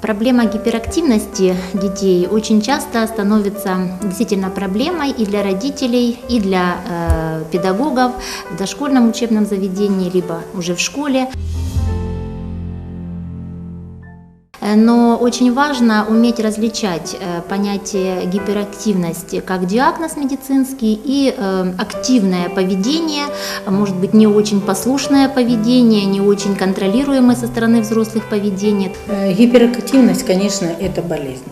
Проблема гиперактивности детей очень часто становится действительно проблемой и для родителей, и для э, педагогов в дошкольном учебном заведении, либо уже в школе. Но очень важно уметь различать э, понятие гиперактивности как диагноз медицинский и э, активное поведение, а может быть не очень послушное поведение, не очень контролируемое со стороны взрослых поведение. Э, Гиперактивность, конечно, это болезнь.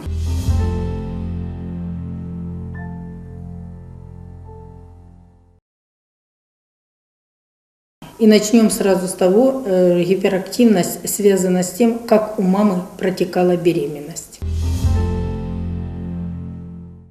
И начнем сразу с того, э, гиперактивность связана с тем, как у мамы протекала беременность.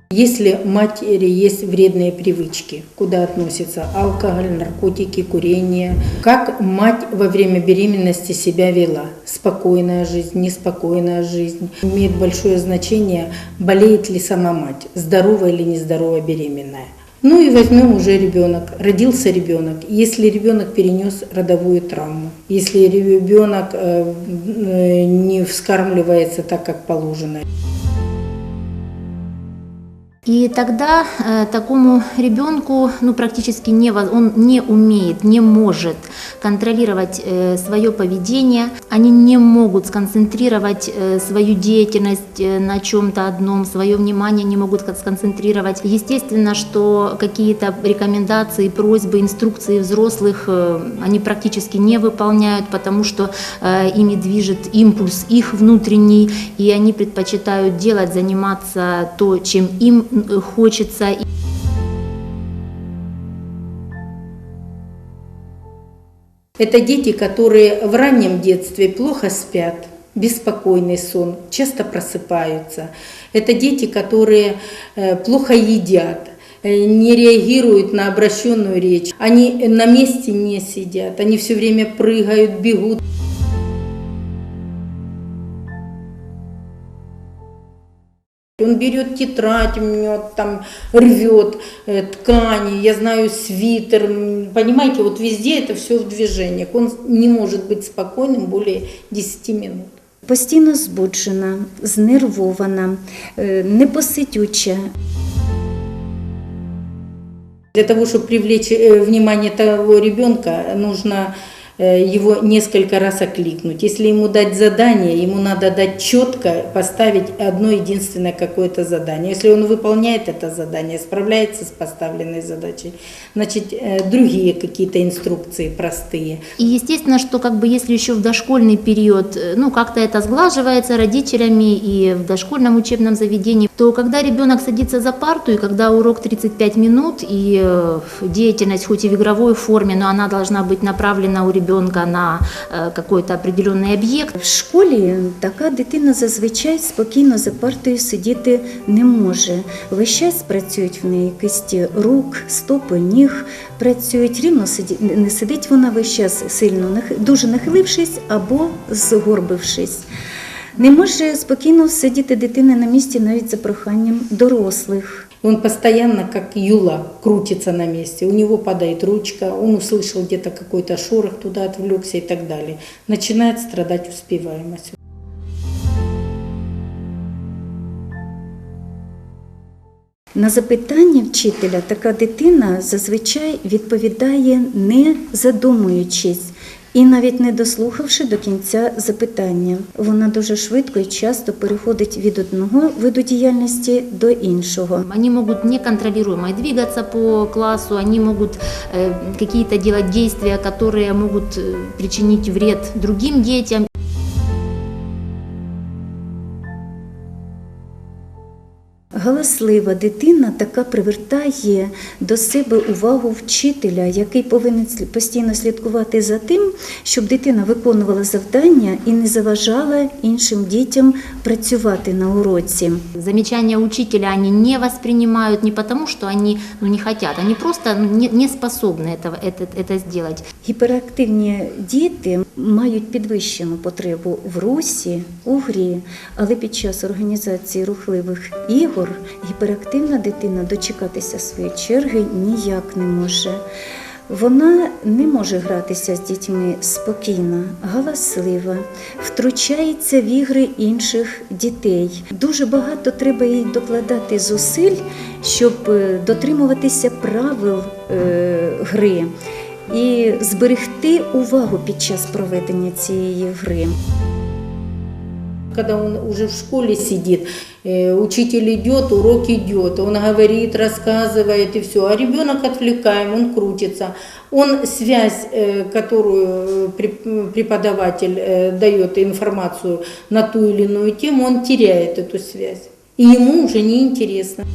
Если матери есть вредные привычки, куда относятся алкоголь, наркотики, курение, как мать во время беременности себя вела, спокойная жизнь, неспокойная жизнь, имеет большое значение, болеет ли сама мать, здоровая или нездоровая беременная. Ну и возьмем уже ребенок. Родился ребенок. Если ребенок перенес родовую травму, если ребенок э, э, не вскармливается так, как положено. И тогда э, такому ребенку ну, практически не, он не умеет, не может контролировать э, свое поведение, они не могут сконцентрировать э, свою деятельность э, на чем-то одном, свое внимание не могут сконцентрировать. Естественно, что какие-то рекомендации, просьбы, инструкции взрослых э, они практически не выполняют, потому что э, ими движет импульс их внутренний, и они предпочитают делать, заниматься то, чем им хочется. Это дети, которые в раннем детстве плохо спят, беспокойный сон, часто просыпаются. Это дети, которые э, плохо едят, э, не реагируют на обращенную речь. Они на месте не сидят, они все время прыгают, бегут. Он берет тетрадь, мнет, там рвет э, ткани, я знаю, свитер. Понимаете, вот везде это все в движениях. Он не может быть спокойным более 10 минут. Постійно збуджена, знервована, непосидюча. Для того, чтобы привлечь э, внимание того ребенка, нужно его несколько раз окликнуть. Если ему дать задание, ему надо дать четко поставить одно единственное какое-то задание. Если он выполняет это задание, справляется с поставленной задачей, значит, э, другие какие-то инструкции простые. И естественно, что как бы если еще в дошкольный период, э, ну как-то это сглаживается родителями и в дошкольном учебном заведении, то когда ребенок садится за парту и когда урок 35 минут и э, деятельность хоть и в игровой форме, но она должна быть направлена у ребенка на э, какой-то определенный объект, В школі така дитина зазвичай спокійно за партою сидіти не може. Весь час працюють в неї кисті рук, стопи, ніг працюють рівно сиді... не сидить вона весь час сильно нах- дуже нахилившись або згорбившись. Не може спокійно сидіти дитина на місці навіть за проханням дорослих. Он постоянно, как юла, крутится на месте. У него падает ручка, он услышал где-то какой-то шорох, туда отвлекся и так далее. Начинает страдать успеваемость. На запитання вчителя така дитина зазвичай відповідає не задумуючись і навіть не дослухавши до кінця запитання. Вона дуже швидко і часто переходить від одного виду діяльності до іншого. Они могут неконтролируемо двигаться по классу, они могут э, какие-то делать действия, которые могут э, причинить вред другим детям. галаслива дитина така привертає до себе увагу вчителя, який повинен слі- постійно слідкувати за тим, щоб дитина виконувала завдання і не заважала іншим дітям працювати на уроці. Замечания учителя они не воспринимают не потому, что они ну, не хотят, они просто ну, не, не способны этого, это, это сделать. Гіперактивні діти мають підвищену потребу в русі, у грі, але під час організації рухливих ігор гіперактивна дитина дочекатися своєї черги ніяк не може. Вона не може гратися з дітьми спокійно, галаслива, втручається в ігри інших дітей. Дуже багато треба їй докладати зусиль, щоб е, дотримуватися правил е, гри і зберегти увагу під час проведення цієї гри. Когда он уже в школе сидит, учитель идет, урок идет, он говорит, рассказывает и все, а ребенок отвлекаем, он крутится. Он связь, э, которую э, преп- преподаватель э, дает информацию на ту или иную тему, он теряет эту связь. И ему уже не интересно.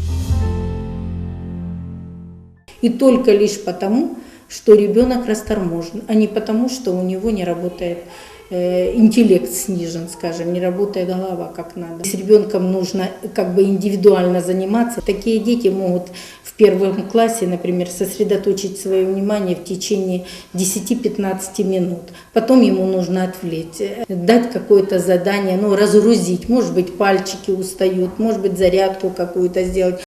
И только лишь потому, что ребенок расторможен, а не потому, что у него не работает э, интеллект снижен, скажем, не работает голова как надо. С ребенком нужно как бы индивидуально заниматься. Такие дети могут в первом классе, например, сосредоточить свое внимание в течение 10-15 минут. Потом ему нужно отвлечь, э, дать какое-то задание, ну, разгрузить. Может быть, пальчики устают, может быть, зарядку какую-то сделать.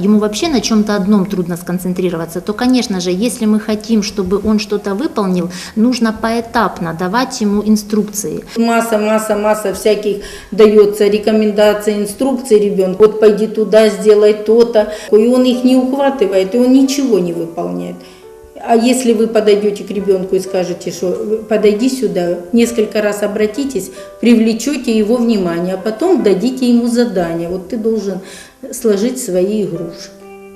Ему вообще на чем-то одном трудно сконцентрироваться, то, конечно же, если мы хотим, чтобы он что-то выполнил, нужно поэтапно давать ему инструкции. Масса, масса, масса всяких дается рекомендаций, инструкций ребенку. Вот пойди туда, сделай то-то. И он их не ухватывает, и он ничего не выполняет. А если вы подойдете к ребенку и скажете, что подойди сюда, несколько раз обратитесь, привлечете его внимание, а потом дадите ему задание. Вот ты должен сложить свои игрушки.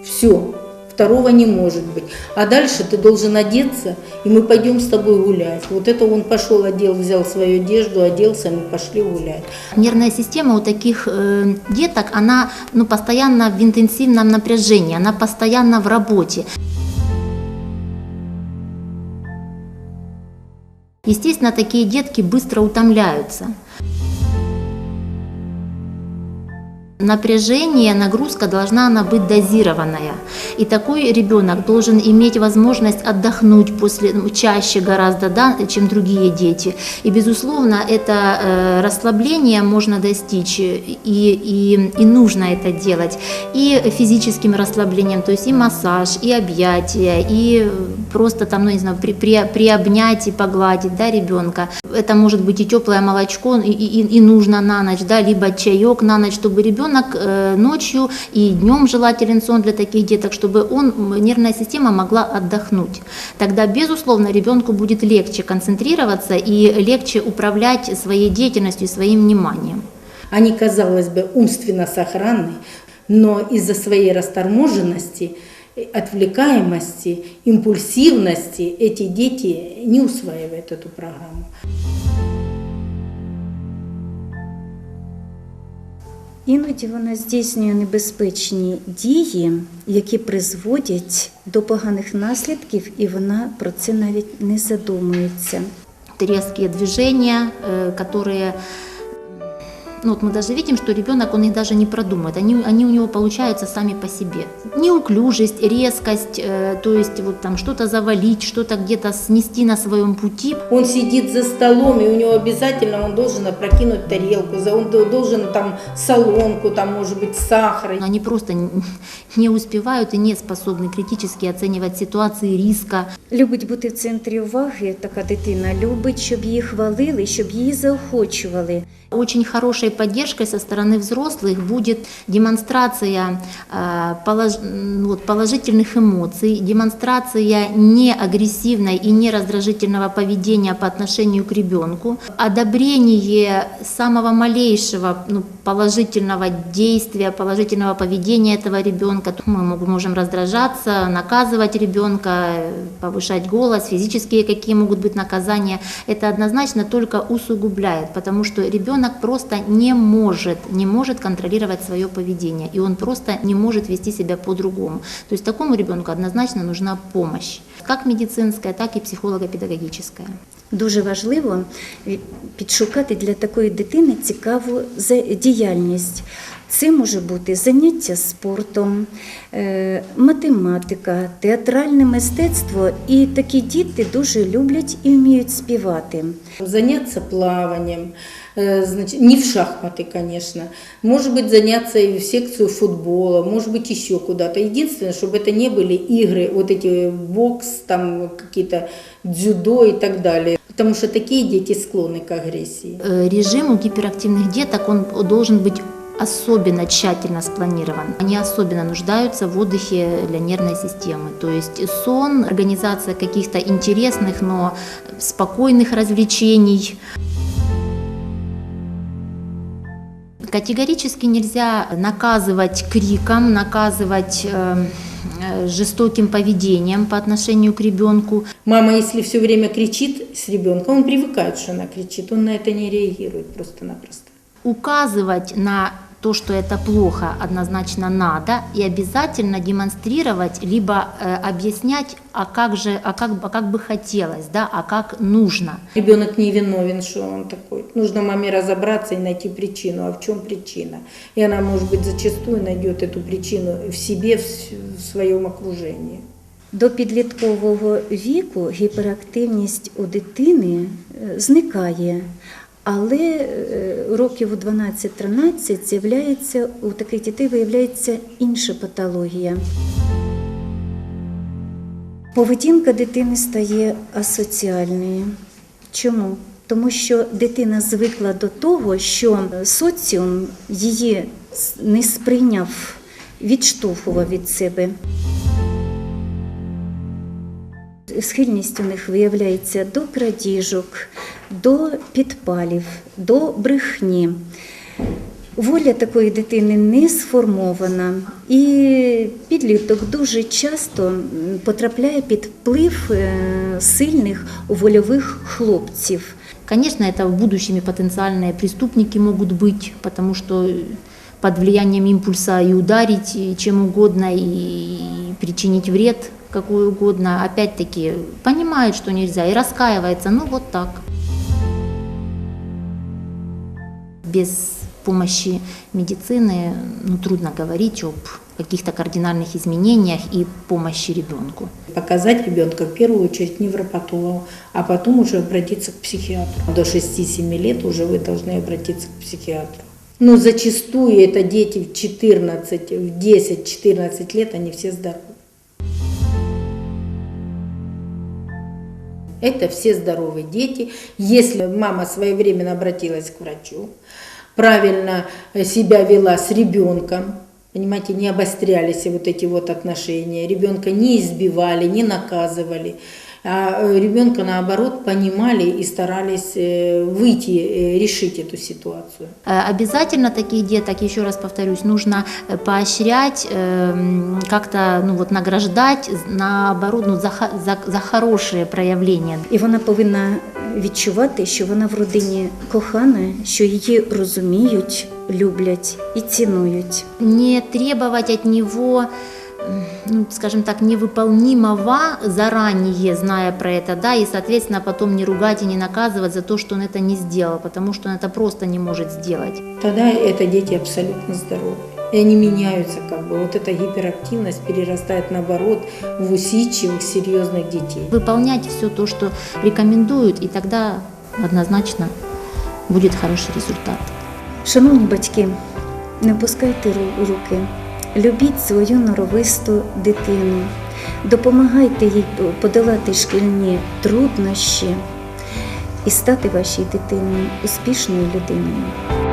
Все. Второго не может быть. А дальше ты должен одеться, и мы пойдем с тобой гулять. Вот это он пошел, одел, взял свою одежду, оделся, мы пошли гулять. Нервная система у таких э, деток, она ну, постоянно в интенсивном напряжении, она постоянно в работе. Естественно, такие детки быстро утомляются. Напряжение, нагрузка должна она быть дозированная. И такой ребенок должен иметь возможность отдохнуть после, ну, чаще гораздо, да, чем другие дети. И, безусловно, это э, расслабление можно достичь, и, и, и нужно это делать. И физическим расслаблением, то есть и массаж, и объятия, и просто там, ну, не знаю, при, при, приобнять и погладить, да, ребенка. Это может быть и теплое молочко, и, и, и нужно на ночь, да, либо чаек на ночь, чтобы ребенок э, ночью и днем желателен сон для таких деток, чтобы он, нервная система могла отдохнуть. Тогда, безусловно, ребенку будет легче концентрироваться и легче управлять своей деятельностью своим вниманием. Они, казалось бы, умственно сохранны, но из-за своей расторможенности, э, отвлекаемости, импульсивности эти дети не усваивают эту программу. Іноді вона здійснює небезпечні дії, які призводять до поганих наслідків, і вона про це навіть не задумується. Різкі движення, э, которые ну, вот мы даже видим, что ребенок, он их даже не продумает, они, они у него получаются сами по себе. Неуклюжесть, резкость, э, то есть вот там что-то завалить, что-то где-то снести на своем пути. Он сидит за столом, и у него обязательно он должен опрокинуть тарелку, за- он д- должен там солонку, там может быть сахар. Они просто н- не успевают и не способны критически оценивать ситуации риска. Любить бути в центрі уваги, така дитина любить, щоб її хвалили, щоб її заохочували. Очень хорошей поддержкой со стороны взрослых будет демонстрация вот, положительных эмоций, демонстрация неагрессивной и нераздражительного поведения по отношению к ребенку, одобрение самого малейшего ну, положительного действия, положительного поведения этого ребенка. Мы можем раздражаться, наказывать ребенка, повышать голос, физические какие могут быть наказания. Это однозначно только усугубляет, потому что ребенок просто не может, не может контролировать свое поведение, и он просто не может вести себя по-другому. То есть такому ребенку однозначно нужна помощь, как медицинская, так и психолого-педагогическая. Дуже важливо ві- підшукати для такої дитини цікаву за- діяльність. Це може бути заняття спортом, е, математика, театральне мистецтво. І такі діти дуже люблять і вміють співати. Заняться плаванием, э, значит, не в шахматы, конечно. Может быть, заняться и в секцию футбола, может быть, еще куда-то. Единственное, чтобы это не были игры, вот эти бокс, там какие-то дзюдо и так далее. Потому что такие дети склонны к агрессии. Э, Режим у гиперактивных деток он должен быть особенно тщательно спланирован. Они особенно нуждаются в отдыхе для нервной системы. То есть сон, организация каких-то интересных, но спокойных развлечений. Категорически нельзя наказывать криком, наказывать э, э, жестоким поведением по отношению к ребенку. Мама, если все время кричит с ребенком, он привыкает, что она кричит, он на это не реагирует просто-напросто. Указывать на то, что это плохо, однозначно надо, и обязательно демонстрировать, либо э, объяснять, а как же, а как, а как бы хотелось, да, а как нужно. Ребенок не виновен, что он такой. Нужно маме разобраться и найти причину. А в чем причина? И она, может быть, зачастую найдет эту причину в себе, в с- в своем окружении. До підліткового віку гіперактивність у дитини е, зникає, Але е, років у 12-13 з'являється у таких дітей виявляється інша патологія. Поведінка дитини стає асоціальною. Чому? Тому що дитина звикла до того, що соціум її не сприйняв, відштовхував від себе. Схильність у них виявляється до крадіжок, до підпалів, до брехні. Воля такої дитини не сформована, і підліток дуже часто м, потрапляє під вплив е, сильних вольових хлопців. Конечно, это будущими потенциальные преступники могут быть, потому что под влиянием импульса и ударить и чем угодно, и причинить вред какой угодно, опять-таки понимают, что нельзя, и раскаивается, ну вот так. Без помощи медицины ну, трудно говорить об каких-то кардинальных изменениях и помощи ребенку. Показать ребенка в первую очередь невропатологу, а потом уже обратиться к психиатру. До 6-7 лет уже вы должны обратиться к психиатру. Но зачастую это дети в 14, в 10-14 лет, они все здоровы. Это все здоровые дети. Если мама своевременно обратилась к врачу, правильно э, себя вела с ребенком, понимаете, не обострялись вот эти вот отношения, ребенка не избивали, не наказывали, а э, ребенка наоборот понимали и старались э, выйти, э, решить эту ситуацию. Э, Обязательно таких деток, еще раз повторюсь, нужно э, поощрять, эм, как-то ну, вот, награждать, наоборот, ну, за, ха- за, за хорошие проявления. І вона повинна відчувати, що вона в родині кохана, що її розуміють, люблять і цінують. Не требовать от него, м, ну, скажем так, невыполнимого заранее, зная про это, да, и, соответственно, потом не ругать и не наказывать за то, что он это не сделал, потому что он это просто не может сделать. Тогда это дети абсолютно здоровые. И они меняются как бы. Вот эта гиперактивность перерастает наоборот в усидчивых, серьезных детей. Выполнять все то, что рекомендуют, и тогда однозначно будет хороший результат. Шановні батьки, не опускайте ру- руки, любіть свою норовисту дитину, допомагайте їй подолати шкільні труднощі і стати вашій дитині успішною людиною.